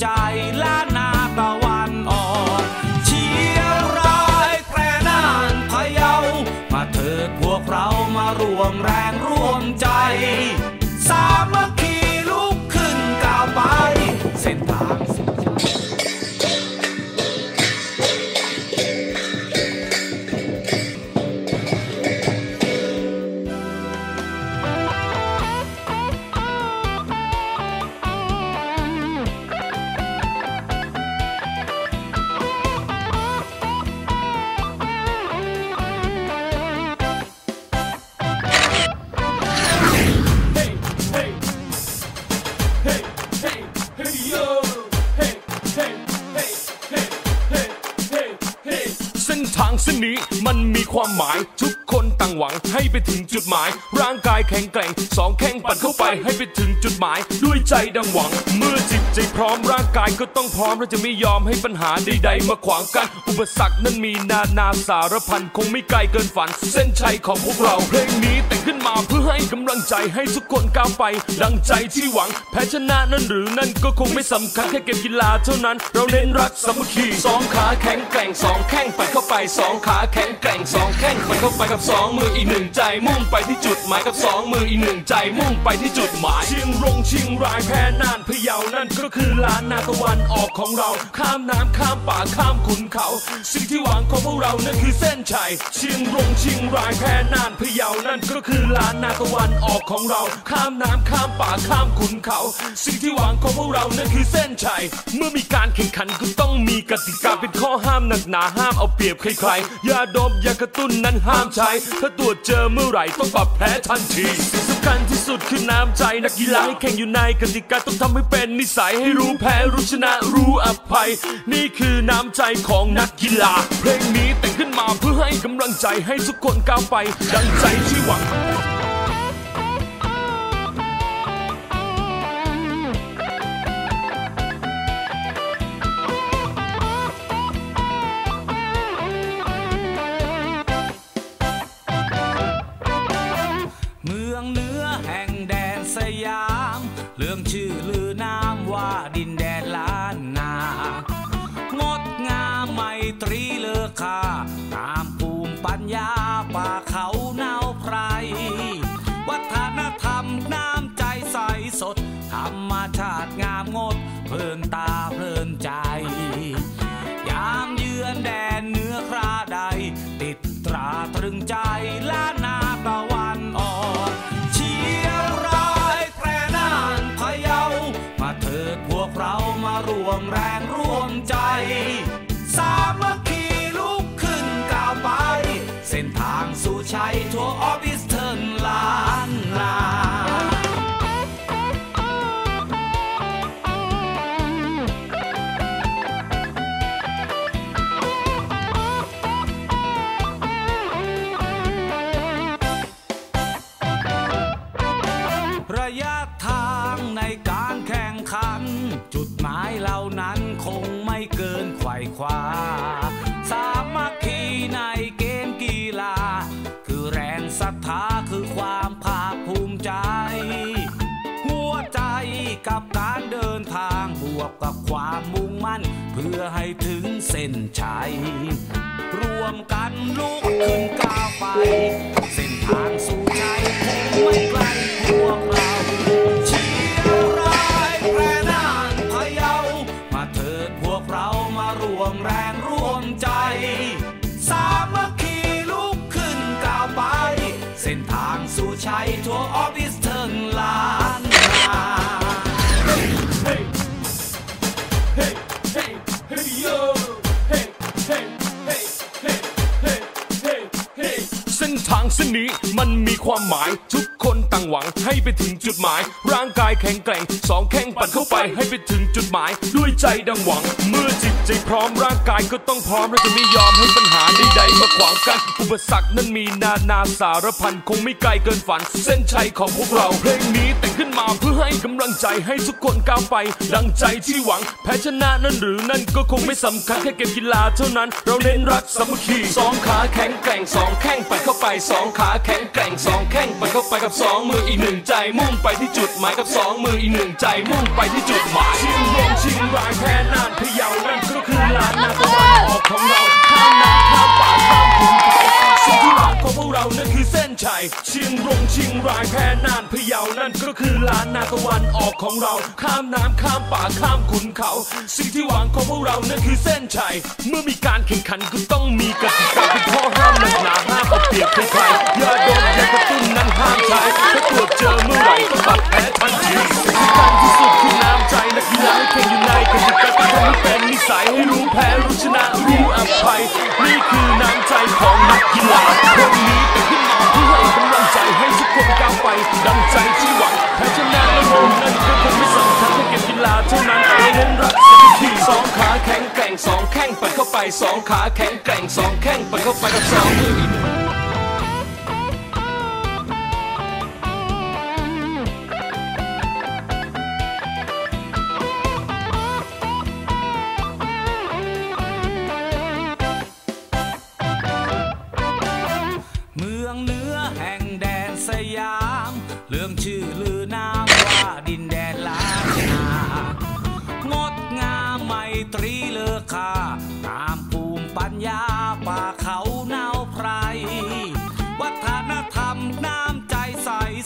ใจล้านาตะวันออกเชียงรายแพร่น่านพะเยา มาเถิดพวกเรามารวมแรงร่วมใจ สามัค 你。 มันมีความหมายทุกคนต่างหวังให้ไปถึงจุดหมาย ร่างกายแข็งแกร่งสองแข้งปัดเข้าไปให้ไปถึงจุดหมาย ด้วยใจดังหวัง เมื่อจิตใจพร้อมร่างกายก็ต้องพร้อมและจะไม่ยอมให้ปัญหาใดๆมาขวางกัน อุปสรรคนั้นมีนานาสารพันคงไม่ไกลเกินฝัน เส้นชัยของพวกเราเพลงนี้แต่งขึ้นมาเพื่อให้กำลังใจให้ทุกคนก้าวไป ดังใจที่หวัง แพ้ชนะนั่นหรือนั่นก็คงไม่สำคัญแค่เกมกีฬาเท่านั้น เราเน้นรักสามัคคีสองขาแข็งแกร่งสองแข้งปัดเข้าไปสองขาแข็งแกร่งสองแข้งปัดเข้าไปกับสองมืออีกหนึ่งใจ มุ่งไปที่จุดหมายกับสองมืออีกหนึ่งใจ มุ่งไปที่จุดหมายเชียงรงเชียงรายแพร่น่านพะเยานั่นก็คือลานนาตะวันออกของเรา ข้ามน้ำข้ามป่าข้ามขุนเขา สิ่งที่หวังของพวกเรานั่นคือเส้นชัยเชียงรงเชียงรายแพร่น่านพะเยานั่นก็คือลานนาตะวันออกของเรา ข้ามน้ำข้ามป่าข้ามขุนเขา สิ่งที่หวังของพวกเรานั่นคือเส้นชัยเมื่อมีการแข่งขันก็ต้องมีกติกาเป็นข้อห้ามหนักหนาห้ามเอาเปรียบใครๆยาดมยากระตุ้นนั้นห้ามใช้ ถ้าตรวจเจอเมื่อไหร่ต้องปรับแพ้ทันทีสิ่งสำคัญที่สุดคือน้ำใจนักกีฬาให้แข่งอยู่ในกติกาต้องทำให้เป็นนิสัยให้รู้แพ้รู้ชนะรู้อภัย นี่คือน้ำใจของนักกีฬา เพลงนี้แต่งขึ้นมาเพื่อให้กำลังใจให้ทุกคนก้าวไป ดังใจที่หวัง ใจล้านนาตะวันอ่อนเชียงรายแพร่น่านพะเยา มาเถิดพวกเรามารวมแรงร่วมใจ สามัคคีลุกขึ้นก้าวไป เส้นทางสู่ชัย ขวา สามัคคีในเกมกีฬา คือแรงศรัทธาคือความภาคภูมิใจ หัวใจกับการเดินทางบวกกับความมุ่งมั่น เพื่อให้ถึงเส้นชัย รวมกันลุกขึ้นก้าวไป เส้นทางสู่ชัยคงไม่ไกล มแรงร่วมใจ สามัคคีลุกขึ้นก้าวไป เส้นทางสู่ชัยทั่วออฟฟิศเทิร์นล้านนาเส้นทางเส้นนี้มันมีความหมายทุก ต่างหวังให้ไปถึงจุดหมาย ร่างกายแข็งแกร่งสองแข้งปัดเข้าไปให้ไปถึงจุดหมาย ด้วยใจดังหวัง เมื่อจิตใจพร้อมร่างกายก็ต้องพร้อมเราจะไม่ยอมให้ปัญหาใดๆมาขวางกัน อุปสรรคนั้นมีนานาสารพันคงไม่ไกลเกินฝัน เส้นชัยของพวกเราเพลงนี้แต่งขึ้นมาเพื่อให้กำลังใจให้ทุกคนก้าวไป ดังใจที่หวังแพ้ชนะนั่นหรือนั่นก็คงไม่สำคัญแค่เกมกีฬาเท่านั้น เราเน้นรักสามัคคีสองขาแข็งแกร่งสองแข้งปัดเข้าไปสองขาแข็งแกร่งสองแข้งปัดเข้าไปกับสองมืออีกหนึ่งใจมุ่งไปที่จุดหมายกับสองมืออีกหนึ่งใจมุ่งไปที่จุดหมายเชียงรองเชียงรายแพ้น่านพะเยานั่นก็คือลานนาตะวันออกของเราข้ามน้ำข้า วังของพวกเรานั่นคือเส้นชัยเชียงรงเชียงรายแพ้น่านพะเยานั่นก็คือลานนาตะวันออกของเรา ข้ามน้ำข้ามป่าข้ามขุนเขา สิ่งที่หวังของพวกเรานั่นคือเส้นชัยเมื่อมีการแข่งขันก็ต้องมีกติกาเป็นข้อห้ามหนักหนาห้ามเอาเปรียบใครๆอย่าโดนอย่ากระตุ้นนั้นห้ามใช้ สองขาแข็งแกร่งสองแข้งปัดเข้าไปกับสองมือ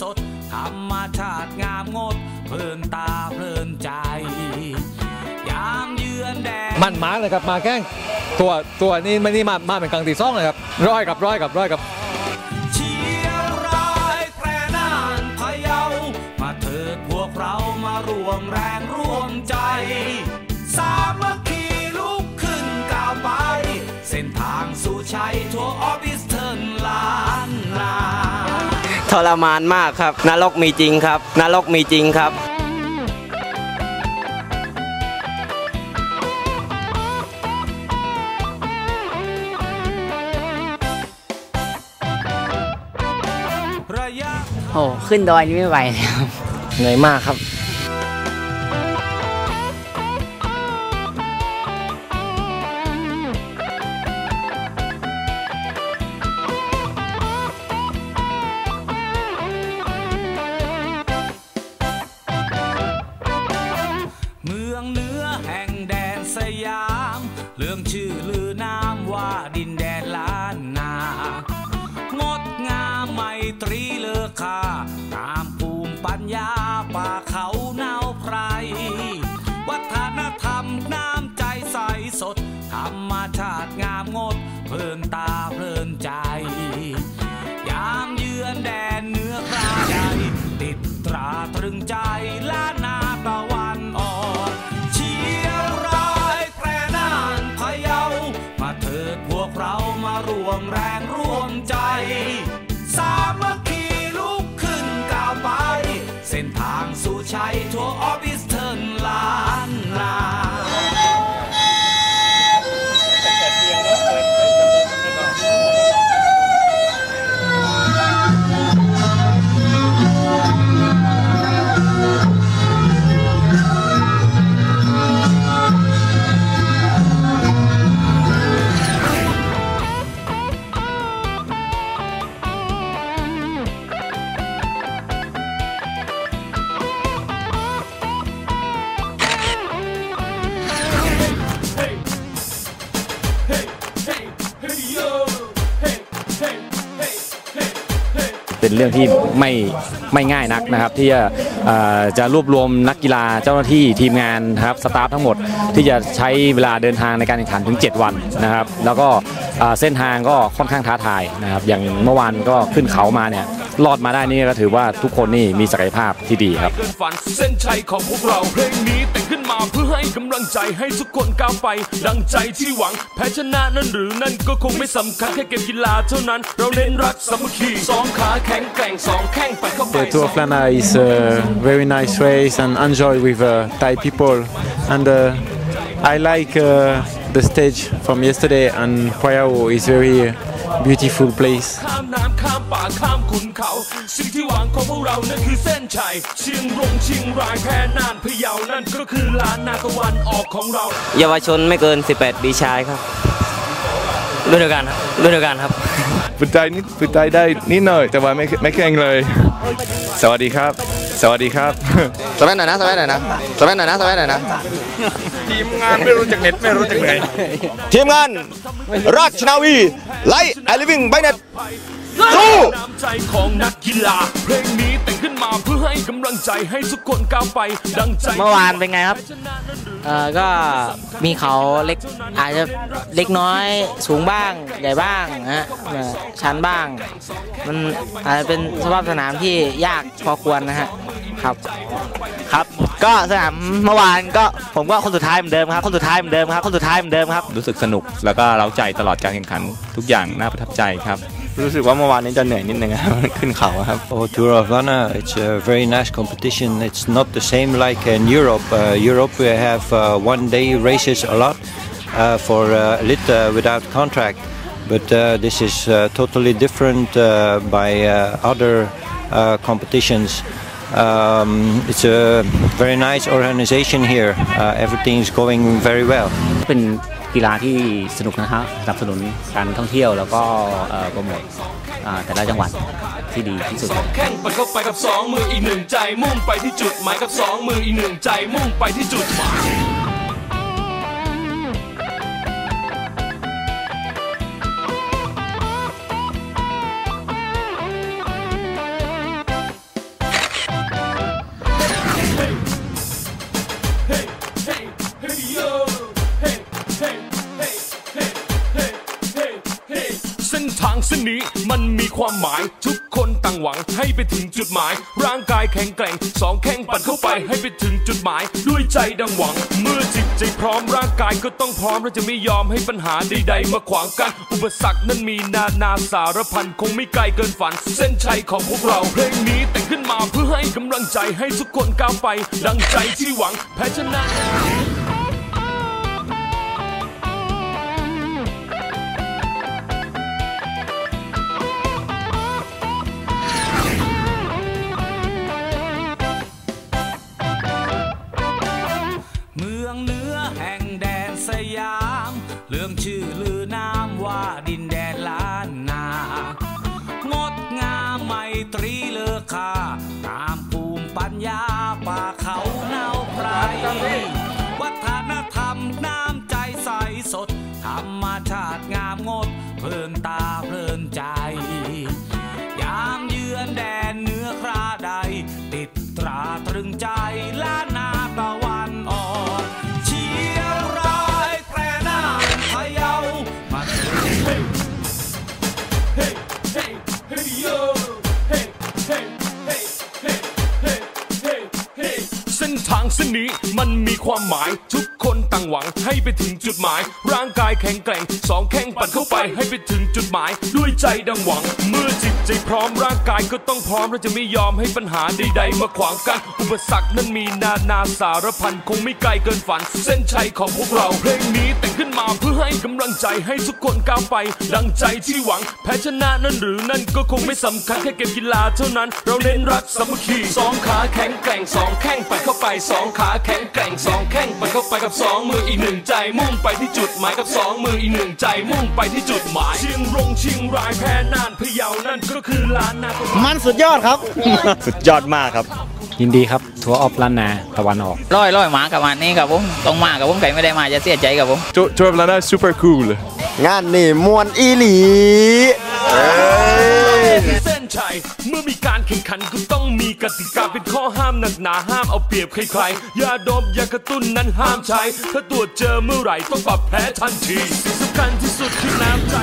สสด ธรรมชาติงามงด เพลินตาเพลินใจ ยามเยือนแดนมันมาเลยครับมาแข้งตัวตัวนี้ไม่นี่มามาเป็นกลางตีซ่องเลยครับร้อยกับร้อยกับร้อยกับเชียงรายแพร่น่านพะเยามาเถิดพวกเรามารวมแรงร่วมใจ สามัคคีลุกขึ้นก้าวไป เส้นทางสู่ชัยทั่วออบิสเทิร์นล้านนา ทรมานมากครับ นรกมีจริงครับ นรกมีจริงครับระยะโอ้ขึ้นดอยนี่ไม่ไหวแล้วเหนื่อยมากครับ เป็นเรื่องที่ไม่ไม่ง่ายนักนะครับ ที่จะจะรวบรวมนักกีฬาเจ้าหน้าที่ทีมงานนะครับสตาฟทั้งหมดที่จะใช้เวลาเดินทางในการแข่งขันถึง 7 วันนะครับ แล้วก็เส้นทางก็ค่อนข้างท้าทายนะครับ อย่างเมื่อวานก็ขึ้นเขามาเนี่ย รอดมาได้นี่ก็ถือว่าทุกคนนี่มีศักยภาพที่ดีครับเกินฝันเส้นชัยของพวกเราเพลงนี้แต่งขึ้นมาเพื่อให้กำลังใจให้ทุกคนก้าวไปดังใจที่หวังแพ้ชนะนั่นหรือนั่นก็คงไม่สำคัญแค่เกมกีฬาเท่านั้น เราเน้นรักสามัคคีสองขาแข็งแกร่งสองแข้งปัดเข้าไป The Tour of Lana is a very nice race and enjoy with uh, Thai people and uh, I like uh, the stage from yesterday, and Payao is very beautiful place. ข้ามน้ำข้ามป่าข้ามขุนเขา สิ่งที่หวังของพวกเรานั่นคือเส้นชัยเชียงรงเชียงรายแพร่น่านพะเยานั่นก็คือลานนาตะวันออกของเรา เยาวชนไม่เกิน 18 ปีชายครับรุ่นเดียวกันครับรุ่นเดียวกันครับฝึกใจนิดฝึกใจได้นิดหน่อย แต่ว่าไม่ไม่แข็งเลย สวัสดีครับ สวัสดีครับสวัสดีหน่อยนะสวัสดีหน่อยนะสวัสดีหน่อยนะสวัสดีหน่อยนะ ทีมงานไม่รู้จักเน็ตไม่รู้จักไหนทีมงาน ราชนาวีไลท์ไอลิวิ่งไบเน็ตสู้น้ำใจของนักกีฬาเพลงนี้แต่งขึ้นมาเพื่อให้กำลังใจให้ทุกคนก้าวไปดังใจเมื่อวานเป็นไงครับเอ่อก็มีเขาเล็กอาจจะเล็กน้อยสูงบ้างใหญ่บ้างนะฮะเอ่อชันบ้าง มันอาจจะเป็นสภาพสนามที่ยากพอควรนะฮะ ครับ ครับ ก็สนามเมื่อวานก็ผมก็คนสุดท้ายเหมือนเดิมครับ คนสุดท้ายเหมือนเดิมครับ คนสุดท้ายเหมือนเดิมครับ รู้สึกสนุกแล้วก็เร้าใจตลอดการแข่งขันทุกอย่างน่าประทับใจครับ รู้สึกว่าเมื่อวานนี้จะเหนื่อยนิดนึงครับขึ้นเขาครับ Oh, Tour of Lana, it's a very nice competition. It's not the same like in Europe. Uh, Europe, we have uh, one day races a lot uh, for uh, elite uh, without contract. But uh, this is uh, totally different uh, by uh, other uh, competitions. Um, it's a very nice organization here. Uh, everything is going very well. เป็นกีฬาที่สนุกนะครับสนับสนุนการท่องเที่ยวแล้วก็เอ่อโปรโมทอ่าแต่ละจังหวัดที่ดีที่สุดสองแข้งปัดเข้าไปกับสองมืออีกหนึ่งใจมุ่งไปที่จุดหมายกับสองมืออีกหนึ่งใจมุ่งไปที่จุดหมาย นทางเส้นนี้มันมีความหมายทุกคนต่างหวังให้ไปถึงจุดหมาย ร่างกายแข็งแกร่งสองแข้งปัดเข้าไปให้ไปถึงจุดหมาย ด้วยใจดังหวัง เมื่อจิตใจพร้อมร่างกายก็ต้องพร้อมเราจะไม่ยอมให้ปัญหาใดๆมาขวางกันอุปสรรคนั้นมีนานาสารพันคงไม่ไกลเกินฝัน เส้นชัยของพวกเราเพลงนี้แต่งขึ้นมาเพื่อให้กำลังใจให้ทุกคนก้าวไป ดังใจที่หวังแพ้ชนะ ส้นทางเส้นนี้มันมีความหมายทุกคนต่างหวังให้ไปถึงจุดหมาย ร่างกายแข็งแกร่งสองแข้งปัดเข้าไปให้ไปถึงจุดหมาย ด้วยใจดังหวัง เมื่อจิตใจพร้อมร่างกายก็ต้องพร้อมเราจะไม่ยอมให้ปัญหาใดๆมาขวางกัน อุปสรรคนั้นมีนานาสารพันคงไม่ไกลเกินฝัน เส้นชัยของพวกเราเพลงนี้ ขึ้นมาเพื่อให้กำลังใจให้ทุกคนก้าวไป ดังใจที่หวังแพ้ชนะนั้นหรือนั่นก็คงไม่สำคัญแค่เกมกีฬาเท่านั้น เราเน้นรักสามัคคีสองขาแข็งแกร่งสองแข้งปัดเข้าไปสองขาแข็งแกร่งสองแข้งปัดเข้าไปกับสองมืออีกหนึ่งใจมุ่งไปที่จุดหมายกับสองมืออีกหนึ่งใจมุ่งไปที่จุดหมายเชียงรงเชียงรายแพร่น่านพะเยานั่นก็คือล้านนามันสุดยอดครับ สุดยอดมากครับ ยินดีครับทัวร์ออฟล้านนาตะวันออกร้อยร้อยหมากับวันนี้ครับผมต้องมากับผมใครไม่ได้มาจะเสียใจกับผม Tour of Lana super cool งานนี่มวนอีหลีเอ้ยเส้นชัยเมื่อมีการแข่งขันก็ต้องมีกติกาเป็นข้อห้ามหนักหนาห้ามเอาเปรียบใครๆยาดมยากระตุ้นนั้นห้ามใช้ ถ้าตรวจเจอเมื่อไหร่ต้องปรับแพ้ทันทีสิ่งสำคัญที่สุดคือน้ำใจ